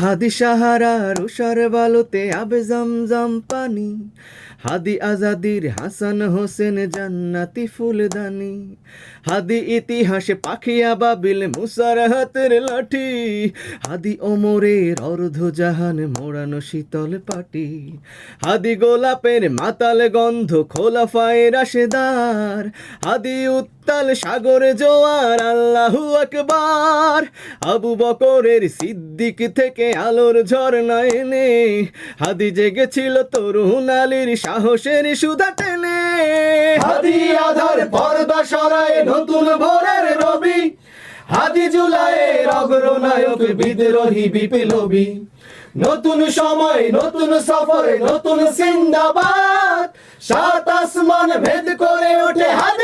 হাদি সাহারা রুষার বালুতে আবে জমজম পানি। হাদি আজাদির হাসান হোসেন জান্নাতি ফুলদানি। হাদি ইতিহাসে পাখিয়া বাবিল মুসার হাতের লাঠি। হাদি ওমরের অর্ধ জাহান মোড়ানো শীতল পাটি। হাদি গোলাপের মাতাল গন্ধ খোলা ফায়ের রাশেদার। হাদি উত্তাল সাগরে জোয়ার, আল্লাহু আকবার। আবু বকরের সিদ্দিক থেকে আলোর ঝর্ণা এনে, হাদি জেগেছিল তরুণ আলীর সাহসের সুধা টেনে। হাদি আধার পর্দা সরায় নতুন ভোরের রবি। হাদি জুলাইয়ের অগ্রনায়ক বিদ্রোহী বিপ্লবী। নতুন সময়, নতুন সফরে, নতুন সিন্দাবাদ সাত আসমান ভেদ করে ওঠে জিন্দাবাদ